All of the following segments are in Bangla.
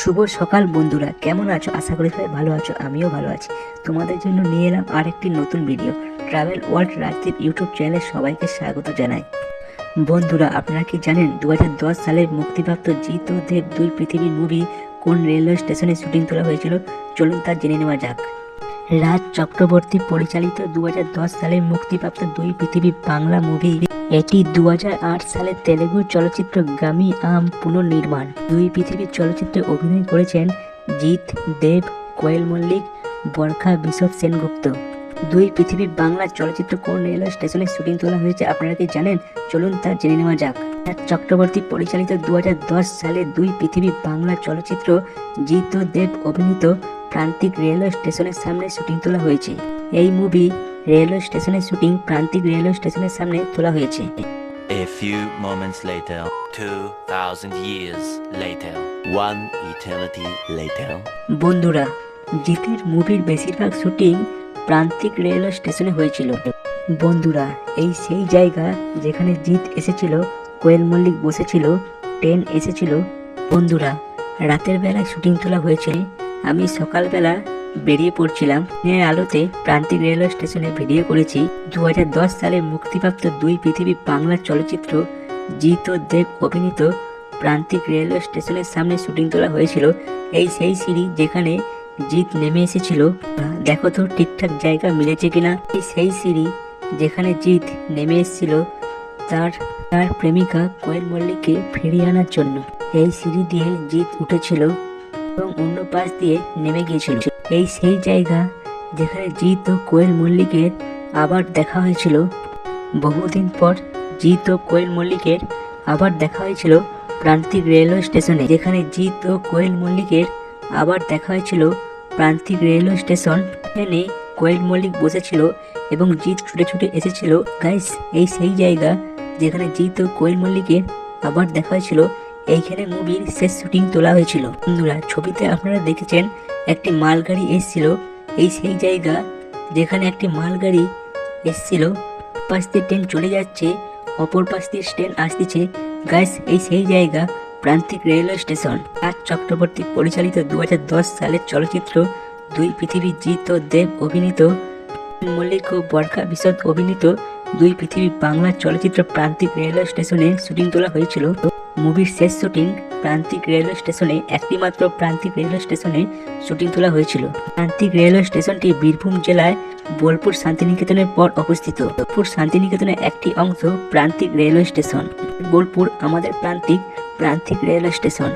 শুভ সকাল বন্ধুরা। কেমন আছো? আশা করি সবাই ভালো আছো, আমিও ভালো আছি। তোমাদের জন্য নিয়ে এলাম আরেকটি নতুন video travel world Rajdeep YouTube চ্যানেলে সবাইকে স্বাগত জানাই। বন্ধুরা, আপনারা কি জানেন দু সালের মুক্তিপ্রাপ্ত জিত দেব দুই পৃথিবীর মুভি কোন রেলওয়ে স্টেশনে শুটিং তোলা হয়েছিল? চলুন তা জেনে নেওয়া যাক। রাজ চক্রবর্তী পরিচালিত দু হাজার দশ সালে মুক্তিপ্রাপ্ত দুই পৃথিবী বাংলা মুভি এটি দু হাজার আট সালে তেলেগু চলচ্চিত্র গামি আম পুনর্নির্মাণ। দুই পৃথিবীর চলচ্চিত্রে অভিনয় করেছেন জিৎ, দেব, কোয়েল মল্লিক, বরখা বিশপ সেনগুপ্ত। দুই পৃথিবীর বাংলা চলচ্চিত্র কোন রেলওয়ে স্টেশনে শুটিং তোলা হয়েছে আপনারা কি জানেন? চলুন তা জেনে নেওয়া যাক। চক্রবর্তী পরিচালিত দু হাজার দশ সালে দুই পৃথিবী বাংলা চলচ্চিত্র ও দেব অভিনীত প্রান্তিক রেলওয়ে স্টেশনের সামনে শুটিং তোলা হয়েছে। এই মুভি রেলওয়ে স্টেশনের শুটিং প্রান্তিক রেলওয়ে স্টেশনের সামনে তোলা হয়েছে। A few moments later, 2000 years later, one eternity later. বন্ধুরা জিতের মুভির বেশিরভাগ শুটিং প্রান্তিক রেলওয়ে স্টেশনে হয়েছিল। বন্ধুরা এই সেই জায়গা যেখানে জিত এসেছিল কোয়েল মল্লিক বসেছিল ট্রেন এসেছিল। বন্ধুরা রাতের বেলায় শুটিং তোলা হয়েছিল আমি সকালবেলা বেরিয়ে পড়ছিলাম। দিনের আলোতে প্রান্তিক রেলওয়ে স্টেশনে ভিডিও করেছি দু সালে মুক্তিপ্রাপ্ত দুই পৃথিবী বাংলা চলচ্চিত্র জিত দেব অভিনীত প্রান্তিক রেলওয়ে স্টেশনের সামনে শুটিং তোলা হয়েছিল। এই সেই সিঁড়ি যেখানে জিৎ নেমে এসেছিল। দেখো তো ঠিকঠাক জায়গা মিলেছে কিনা। এই সেই সিঁড়ি যেখানে জিৎ নেমে এসেছিল তার তার প্রেমিকা কোয়েল মল্লিককে ফিরিয়ে আনার জন্য। এই সিঁড়ি দিয়ে জিৎ উঠেছিল এবং অন্য পাশ দিয়ে নেমে গিয়েছিল। এই সেই জায়গা যেখানে জিৎ ও কোয়েল মল্লিকের আবার দেখা হয়েছিল। বহুদিন পর জিৎ ও কোয়েল মল্লিকের আবার দেখা হয়েছিল প্রান্তিক রেলওয়ে স্টেশনে, যেখানে জিৎ ও কোয়েল মল্লিকের আবার দেখা হয়েছিল প্রান্তিক রেলওয়ে স্টেশন। এখানে কোয়েল মল্লিক বসেছিল এবং জিৎ ছুটে ছুটে এসেছিল। গাইস, এই সেই জায়গা যেখানে জিৎ ও কোয়েল মল্লিকের আবার দেখা হয়েছিল এইখানে মুভির শেষ শুটিং তোলা হয়েছিল। বন্ধুরা, ছবিতে আপনারা দেখেছেন, একটি মালগাড়ি এসেছিল। এই সেই জায়গা যেখানে একটি মালগাড়ি এসেছিল। পাশ দিয়ে ট্রেন চলে যাচ্ছে, অপর পাশ দিয়ে ট্রেন আসতেছে। গাইস এই সেই জায়গা, প্রান্তিক রেলওয়ে স্টেশন রাজ চক্রবর্তী পরিচালিত দু হাজার দশ সালের চলচ্চিত্র, দুই পৃথিবী ও দেব অভিনীত, মল্লিক ও বরখা বিশদ অভিনীত, দুই পৃথিবী বাংলা চলচ্চিত্র প্রান্তিক রেলওয়ে স্টেশনে শুটিং তোলা হয়েছিল। মুভির শেষ শুটিং প্রান্তিক রেলওয়ে স্টেশনে একটি মাত্র প্রান্তিক রেলওয়ে স্টেশনে শুটিং তোলা হয়েছিল। প্রান্তিক রেলওয়ে স্টেশনটি বীরভূম জেলায় বোলপুর শান্তিনিকেতনের পর অবস্থিত। বোলপুর শান্তিনিকেতনের একটি অংশ প্রান্তিক রেলওয়ে স্টেশন। বোলপুর আমাদের প্রান্তিক প্রান্তিক রেলওয়ে স্টেশন।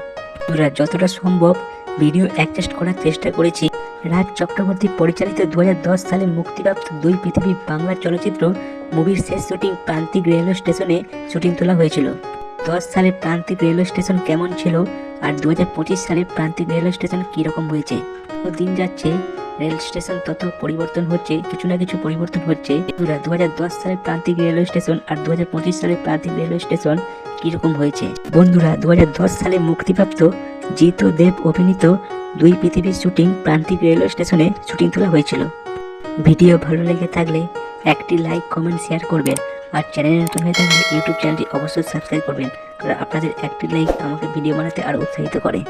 আমরা যতটা সম্ভব ভিডিও অ্যাডজাস্ট করার চেষ্টা করেছি। রাজ চক্রবর্তী পরিচালিত দু হাজার দশ সালে মুক্তিপ্রাপ্ত দুই পৃথিবী বাংলা চলচ্চিত্র মুভির শেষ শুটিং প্রান্তিক রেলওয়ে স্টেশনে শুটিং তোলা হয়েছিল। সালে প্রান্তিক রেলওয়ে স্টেশন কেমন ছিল? আর দুহাজার পঁচিশ সালে প্রান্তিক রেলওয়ে স্টেশন কীরকম হয়েছে? দিন যাচ্ছে, রেল স্টেশন তত পরিবর্তন হচ্ছে, কিছু না কিছু পরিবর্তন হচ্ছে। দু হাজার দশ সালে প্রান্তিক রেলওয়ে স্টেশন আর দু হাজার পঁচিশ সালে প্রান্তিক রেলওয়ে স্টেশন কীরকম হয়েছে? বন্ধুরা দু হাজার দশ সালে মুক্তিপ্রাপ্ত জিত দেব অভিনীত দুই পৃথিবীর শুটিং প্রান্তিক রেলওয়ে স্টেশনে শুটিং তোলা হয়েছিল। ভিডিও ভালো লেগে থাকলে একটি লাইক, কমেন্ট, শেয়ার করবেন। আর চ্যানেলে নতুন হয়ে থাকলে ইউটিউব চ্যানেলটি অবশ্যই সাবস্ক্রাইব করবেন। কারণ আপনাদের একটি লাইক আমাকে ভিডিও বানাতে আরও উৎসাহিত করে।